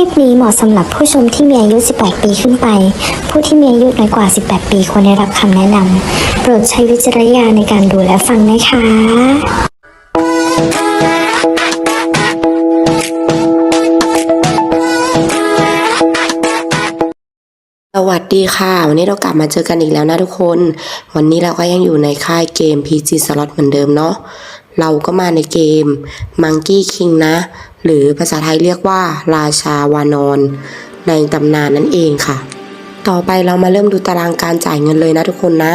ลิปนี้เหมาะสำหรับผู้ชมที่มีอายุ 18 ปีขึ้นไป ผู้ที่มีอายุน้อยกว่า 18 ปีควรได้รับคำแนะนำ โปรดใช้วิจารณญาณในการดูและฟังนะคะสวัสดีค่ะ วันนี้เรากลับมาเจอกันอีกแล้วนะทุกคน วันนี้เราก็ยังอยู่ในค่ายเกม PG Slot เหมือนเดิมเนาะเราก็มาในเกม Monkey King นะ หรือภาษาไทยเรียกว่า ราชาวานอน ในตำนานนั่นเองค่ะ ต่อไปเรามาเริ่มดูตารางการจ่ายเงินเลยนะทุกคนนะ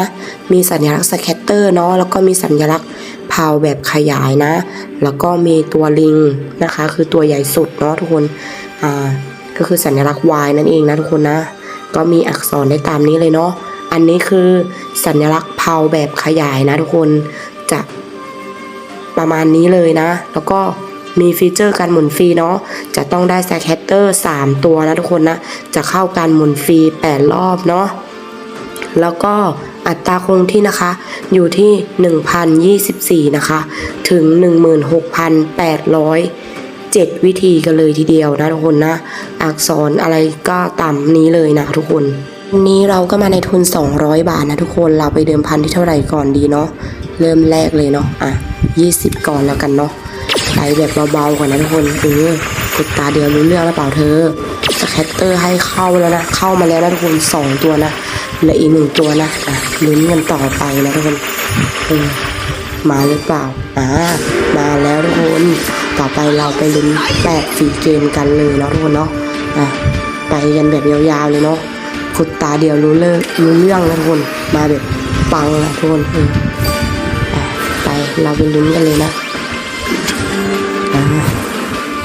มีสัญลักษณ์สแคตเตอร์เนาะแล้วก็มีสัญลักษณ์พาวแบบขยายนะ แล้วก็มีตัวลิงนะคะ คือตัวใหญ่สุดเนาะทุกคนอ่าก็คือสัญลักษณ์ Y นั่นเองนะทุกคนนะ ก็มีอักษรได้ตามนี้เลยเนาะอันนี้คือสัญลักษณ์เพาแบบขยายนะทุกคนจะประมาณนี้เลยนะ แล้วก็ มีฟีเจอร์การหมุนฟรีเนาะจะต้องได้แซคแฮตเตอร์3ตัวนะทุกคนนะจะเข้าการหมุนฟรี 8 รอบเนาะแล้วก็อัตราคงที่นะคะอยู่ที่ 1,024 นะคะ ถึง 16,800 7วิธีกันเลยทีเดียวนะทุกคนนะ อักษรอะไรก็ตามนี้เลยนะทุกคนวันนี้เราก็มาในทุน 200 บาทนะทุกคนเราไปเดิมพันที่เท่าไหร่ก่อนดีเนาะเริ่มแรกเลยเนาะอะ 20 ก่อนแล้วกันเนาะ ไปแบบเบาๆก่อนนะทุกคนเออกดตาเดียวรู้เรื่องแล้วเปล่าเธอสแคตเตอร์ให้เข้าแล้วนะ เข้ามาแล้วนะทุกคนสองตัวนะเหลืออีกหนึ่งตัวนะอะลุ้นกันต่อไปนะทุกคนเออมาหรือเปล่าอ่ามาแล้วทุกคนต่อไปเราไปลุ้นแปดสีเกมกันเลยเนาะทุกคนเนาะอะไปกันแบบยาวๆเลยเนาะกดตาเดียวรู้เรื่องรู้เรื่องนะทุกคนมาแบบปังนะทุกคนเออไปเราไปลุ้นกันเลยนะ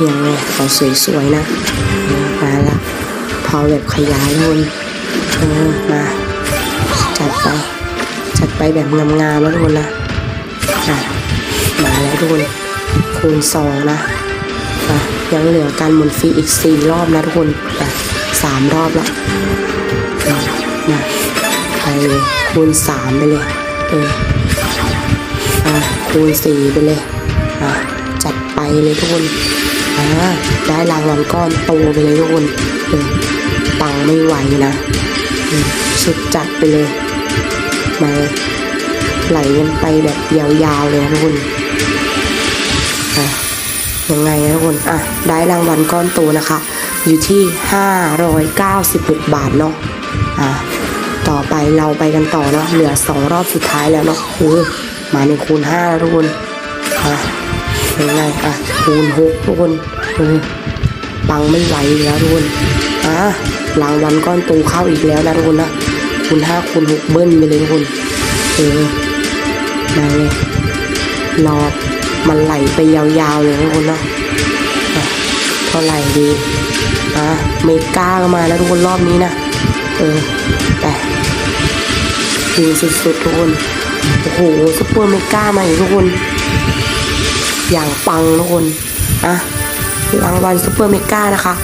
ยังไงขอสวยๆนะมาละพอแบบขยายทุนเออมาจัดไป จัดไปแบบงามๆแล้วทุกคนนะอะมาแล้วทุกคนคูณสองนะอะยังเหลือการหมุนฟรีอีกสี่รอบนะทุกคนอะสามรอบละอะมาไปเลยคูณสามไปเลยเอออะคูณสี่ไปเลย อะจัดไปเลยทุกคนอะได้รางวัลก้อนโตไปเลยทุกคนเออปังไม่ไหวนะสุดจัดไปเลย มาเลยไหลกันไปแบบยาวๆเลยนะทุกคนอะยังไงนะทุกคนอะได้รางวัลก้อนโตนะคะ อยู่ที่ 596 บาทเนาะอะต่อไปเราไปกันต่อเนาะเหลือ 2 รอบสุดท้ายแล้วเนาะเออมาในคูณ5แล้วทุกคนอะ งไงอะคูณ6ทุกคนเออปังไม่ไหวแล้วทุกคนอะรางวัลก้อนโตเข้าอีกแล้วนะทุกคนนะคูณ5คูณ6เบิ้ลไปเลยทุกคนเออมาเลยรอมันไหลไปยาวๆเลยทุกคนนะอะเท่าไหร่ดีอะเมก้าก็มาแล้วทุกคนรอบนี้นะเออแต่ดีสุดๆทุกคนโอ้โหซุปเปอร์เมก้ามาอีกทุกคน อย่างปังทุกคนอะรางวัลซุปเปอร์เมกานะคะ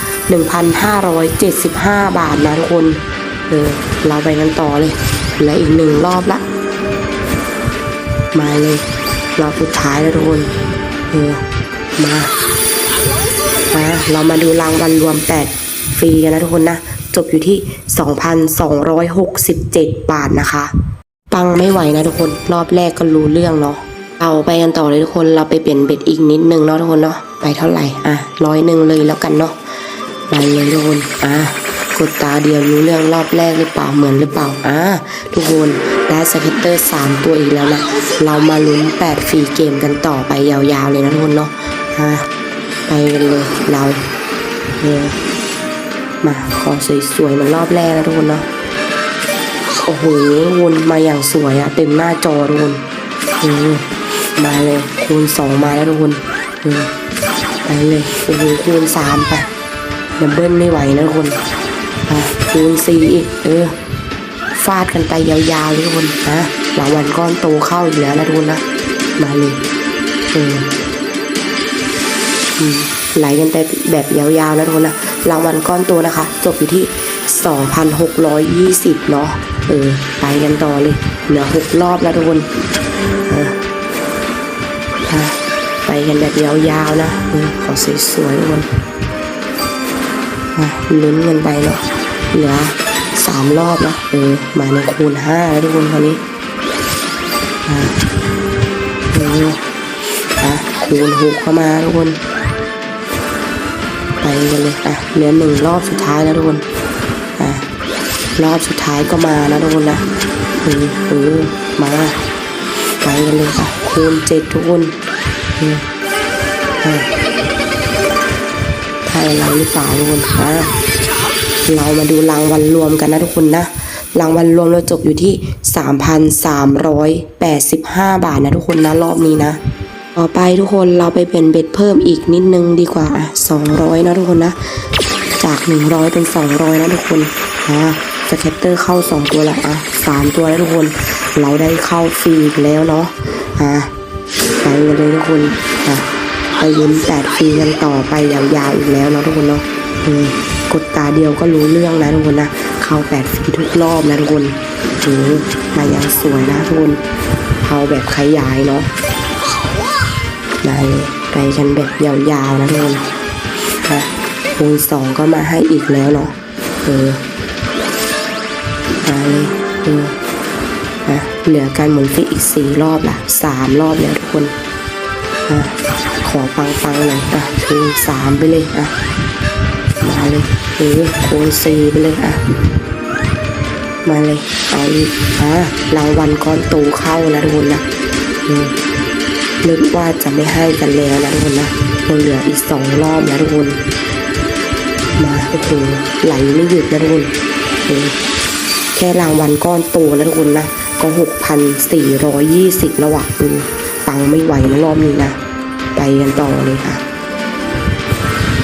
1,575 บาทนะทุกคนเออเราไปกันต่อเลยเหลืออีกหนึ่งรอบละ มาเลยรอบสุดท้ายแล้วทุกคนเออมามาเรามาดูรางวัลรวม 8 ฟรีกันนะทุกคนนะ จบอยู่ที่ 2,267 บาทนะคะ ปังไม่ไหวนะทุกคน รอบแรกก็รู้เรื่องเนาะ เอาไปกันต่อเลยทุกคนเราไปเปลี่ยนเบ็ดอีกนิดนึงเนาะทุกคนเนาะไปเท่าไหร่อะร้อยหนึ่งเลยแล้วกันเนาะไปเลยทุกคนอะกดตาเดียวรู้เรื่องรอบแรกหรือเปล่าเหมือนหรือเปล่าอะทุกคนได้สเก็ตเตอร์สามตัวอีกแล้วนะเรามาลุ้นแปดฟรีเกมกันต่อไปยาวๆเลยนะทุกคนเนาะอะไปกันเลยเราเออมาขอสวยๆเหมือนรอบแรกนะทุกคนเนาะโอ้โหวนมาอย่างสวยอะเต็มหน้าจอทุกคนเออ มาเลยคูณสองมาแล้วทุกคนเออไปเลยโอ้โหคูณสามไปดับเบิลไม่ไหวนะทุกคนอะคูณสี่อีกเออฟาดกันไปยาวๆเลยทุกคนนะรางวัลก้อนโตเข้าอีกแล้วนะทุกคนนะมาเลยเออไหลกันไปแบบยาวๆนะทุกคนนะรางวัลก้อนโตนะคะ จบอยู่ที่ 2,620 เนาะเออ ไปกันต่อเลย เหลือหกรอบแล้วทุกคน กันแบบยาวๆนะเออขอสวยๆทุกคนอะลุ้นกันไปเนาะเหลือสามรอบแล้วเออมาในคูณห้าแล้วทุกคนคราวนี้อะเอออะคูณหกเข้ามาทุกคนไปกันเลยอะเหลือหนึ่งรอบสุดท้ายแล้วทุกคนอะรอบสุดท้ายก็มานะทุกคนนะเออเออมาไปกันเลยอะคูณเจ็ดทุกคน เออใช่เราหรือเปล่าทุกคนอะเรามาดูรางวัลรวมกันนะทุกคนนะ รางวัลรวมเราจบอยู่ที่ 3,385 บาทนะทุกคนนะรอบนี้นะ ต่อไปทุกคนเราไปเป็นเบ็ดเพิ่มอีกนิดนึงดีกว่าอะ200 นะทุกคนนะ จาก 100 เป็น 200 นะทุกคนอ่าสแคตเตอร์เข้า 2 ตัวละอะ3ตัวแล้วทุกคน เราได้เข้าฟรีอีกแล้วเนาะอะ ไปกันเลยทุกคนอะไปยิ้มแปดฟรีกันต่อไปยาวๆอีกแล้วเนาะทุกคนเนาะเออกดตาเดียวก็รู้เรื่องนะทุกคนนะ เข้าแปดฟรีทุกรอบนะทุกคนเออมาอย่างสวยนะทุกคนเอาแบบขยายเนาะมายไปกันแบบยาวๆนะทุกคนฮะคูณสองก็มาให้อีกแล้วเนาะเออมาเลยเออฮะเหลือการหมุนฟีอีกสี่รอบละสามรอบแล้ว คนฮะขอฟังฟังๆหน่อยอะคูณสามไปเลยอะมาเลยเออคูณสี่ไปเลยอะมาเลยเอาอีกอะรางวัลก้อนโตเข้านะทุกคนนะนึกว่าจะไม่ให้กันแล้วนะทุกคนนะยังเหลืออีกสองรอบนะทุกคนมาโอ้โหไหลไม่หยุดนะทุกคนแค่รางวัลก้อนโตนะทุกคนนะก็หกพันสี่ร้อยยี่สิบระหว่าง ไม่ไหวนะรอบนี้นะ ไปกันต่อเลยค่ะ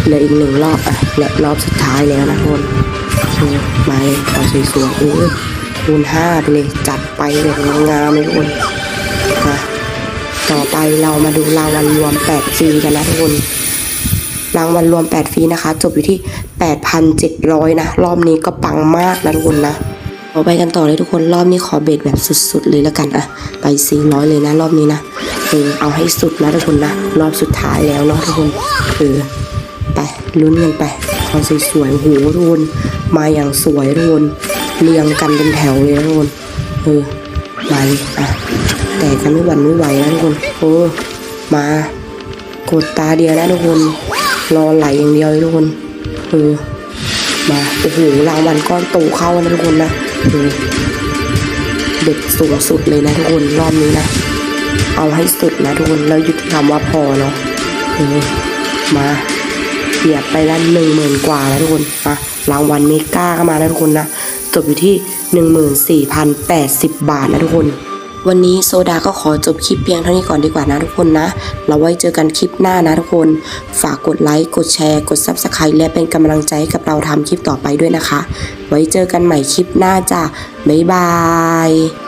เหลืออีกหนึ่งรอบอะและรอบสุดท้ายแล้วนะทุกคนมาเลยขอสวยๆเออคูณห้าไปเลยจัดไปแบบงามๆเลยทุกคนะต่อไปเรามาดูรางวัลรวม8ฟรีกันนะทุกคนรางวัลรวม8ฟรีนะคะ จบอยู่ที่ 8,700 นะ รอบนี้ก็ปังมากนะทุกคนนะต่อไปกันต่อเลยทุกคนรอบนี้ขอเบสแบบสุด ๆ เลยแล้วกันอะไป400เลยนะรอบนี้นะ เออเอาให้สุดนะทุกคนนะ รอบสุดท้ายแล้วเนาะทุกคนเออไปลุ้นกันไปขอสวยๆโหทุกคนมาอย่างสวยทุกคนเรียงกันเป็นแถวเลยทุกคนเออมาเลยอะแต่กันไม่หวั่นไม่ไหวนะทุกคนโอ้มากดตาเดียวนะทุกคน รอไหลอย่างเดียวเลยทุกคนเออมาโอ้โหรางวัลก้อนโตเข้านะทุกคนนะเออเด็ดสูงสุดเลยนะทุกคนรอบนี้นะ เอาให้สุดนะทุกคนแล้วหยุดคำว่าพอเนาะเออมาเบียดไปละหนึ่งหมื่นกว่าแล้วทุกคนอะรางวัลเมก้าก็มาแล้วทุกคนนะจบอยู่ที่หนึ่งหมื่นสี่พันแปดสิบบาทนะทุกคน วันนี้โซดาก็ขอจบคลิปเพียงเท่านี้ก่อนดีกว่านะทุกคนนะ เราไว้เจอกันคลิปหน้านะทุกคน ฝากกดไลค์ กดแชร์ กด Subscribe และเป็นกำลังใจให้กับเราทำคลิปต่อไปด้วยนะคะ ไว้เจอกันใหม่คลิปหน้าจ้ะ บ๊ายบาย